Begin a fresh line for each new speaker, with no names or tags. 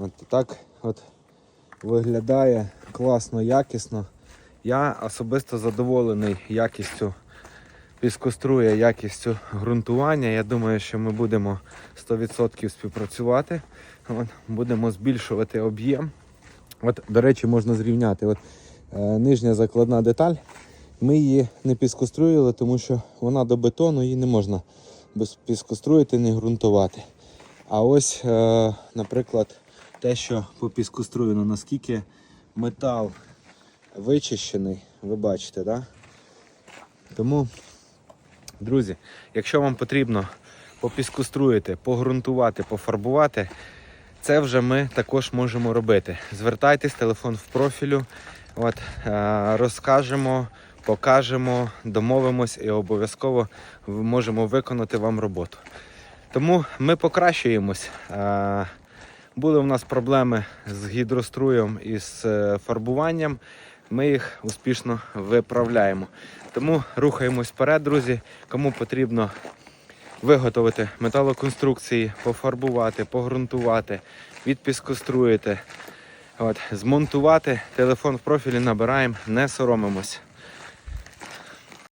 От так от виглядає класно, якісно. Я особисто задоволений якістю піскоструя, якістю ґрунтування. Я думаю, що ми будемо 100% співпрацювати. От, будемо збільшувати об'єм. От, до речі, можна зрівняти. От, е, нижня закладна деталь. Ми її не піскоструїли, тому що вона до бетону її не можна без піскоструїти, не ґрунтувати. А ось, е, наприклад, те, що по піскоструєно, наскільки метал вичищений, ви бачите, да? Тому, друзі, якщо вам потрібно попіскоструїти, погрунтувати, пофарбувати, це вже ми також можемо робити. Звертайтесь, телефон в профілю, от, е, розкажемо, покажемо, домовимось і обов'язково можемо виконати вам роботу. Тому ми покращуємось. Були у нас проблеми з гідроструєм і з е, фарбуванням. Ми їх успішно виправляємо. Тому рухаємось вперед, друзі. Кому потрібно виготовити металоконструкції, пофарбувати, погрунтувати, відпіскоструїти, от, змонтувати. Телефон в профілі набираємо, не соромимось.